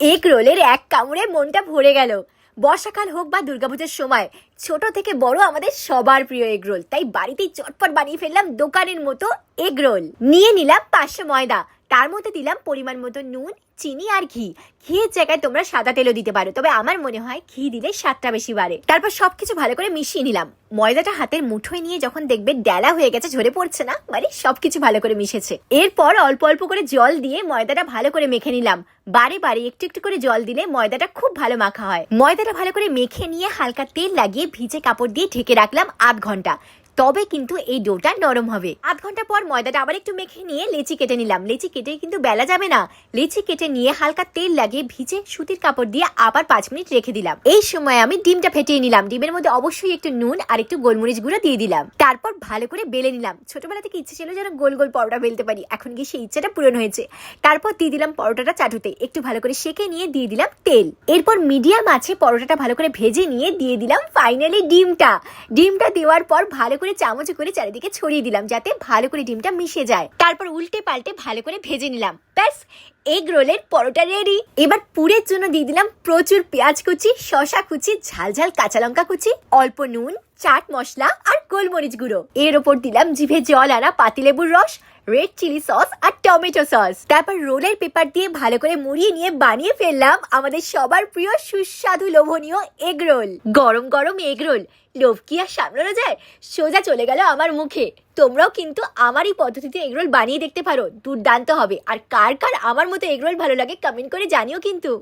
Egg রোলের এক কামড়ে মনটা ভরে গেল। বর্ষাকাল হোক বা দুর্গাপুজোর সময়, ছোট থেকে বড় আমাদের সবার প্রিয় এগরোল তাই বাড়িতেই চটপট বানিয়ে ফেললাম দোকানের মতো এগরোল নিয়ে নিলাম পাঁচশো ময়দা। তার মধ্যে দিলাম পরিমাণ মতো নুন, চিনি আর ঘি। ঘিয়ের জায়গায় তোমরা সাদা তেলও দিতে পারো, তবে আমার মনে হয় ঘি দিলে স্বাদটা বেশি বাড়ে। তারপর সবকিছু ভালো করে মিশিয়ে নিলাম। ময়দাটা হাতের মুঠোয় নিয়ে যখন দেখবে ডেলা হয়ে গেছে, ঝরে পড়ছে না? মানে সবকিছু ভালো করে মিশেছে। এরপর অল্প অল্প করে জল দিয়ে ময়দাটা ভালো করে মেখে নিলাম। বারে বারে একটু একটু করে জল দিলে ময়দাটা খুব ভালো মাখা হয়। ময়দাটা ভালো করে মেখে নিয়ে হালকা তেল লাগিয়ে ভিজে কাপড় দিয়ে ঢেকে রাখলাম আধ ঘণ্টা। তবে কিন্তু এই ডোটা নরম হবে। আধ ঘণ্টা পর ময়দাটা আবার একটু মেখে নিয়ে লেচি কেটে নিলাম। লেচি কেটে কিন্তু বেলা যাবে না। লেচি কেটে নিয়ে হালকা তেল লাগিয়ে ভিজে সুতির কাপড় দিয়ে আবার পাঁচ মিনিট রেখে দিলাম। এই সময় আমি ডিমটা ফেটিয়ে নিলাম। ডিমের মধ্যে অবশ্যই একটু নুন আর একটু গোলমরিচ গুঁড়ো দিয়ে দিলাম। তারপর ভালো করে বেলে নিলাম। ছোটবেলা থেকে ইচ্ছে ছিল যেন গোল গোল পরোটা বেলতে পারি। এখন গিয়ে সেই ইচ্ছাটা পূরণ হয়েছে। তারপর দিয়ে দিলাম পরোটাটা চাটুতে। একটু ভালো করে সেকে নিয়ে দিয়ে দিলাম তেল। এরপর মিডিয়াম আছে পরোটাটা ভালো করে ভেজে নিয়ে দিয়ে দিলাম ফাইনালি ডিমটা। ডিমটা দেওয়ার পর ভালো করে চামচ করে চারিদিকে ছড়িয়ে দিলাম যাতে ভালো করে ডিমটা মিশে যায়। তারপর উল্টে পাল্টে ভালো করে ভেজে নিলাম। ব্যাস এগ রোলের পরোটা রেডি এবার পুরের জন্য দিয়ে দিলাম প্রচুর পেঁয়াজ কুচি শশা কুচি, ঝাল ঝাল কাঁচা লঙ্কা কুচি, অল্প নুন, চাট মশলা আর গোলমরিচ গুঁড়ো। এর ওপর দিলাম জিভে জল আনা পাতিলেবুর রস রেড চিলি সস আর টমেটো সস তারপর রোলের পেপার দিয়ে ভালো করে মুড়িয়ে নিয়ে বানিয়ে ফেললাম আমাদের সবার প্রিয় সুস্বাদু লোভনীয় এগ রোল গরম গরম এগ রোল লোভ কি আর সামলানো যায়? সোজা চলে গেল আমার মুখে। তোমরাও কিন্তু আমারই পদ্ধতিতে এগরোল বানিয়ে দেখতে পারো। দুর্দান্ত হবে। আর কার কার আমার মতো এগরোল ভালো লাগে কমেন্ট করে জানিও কিন্তু।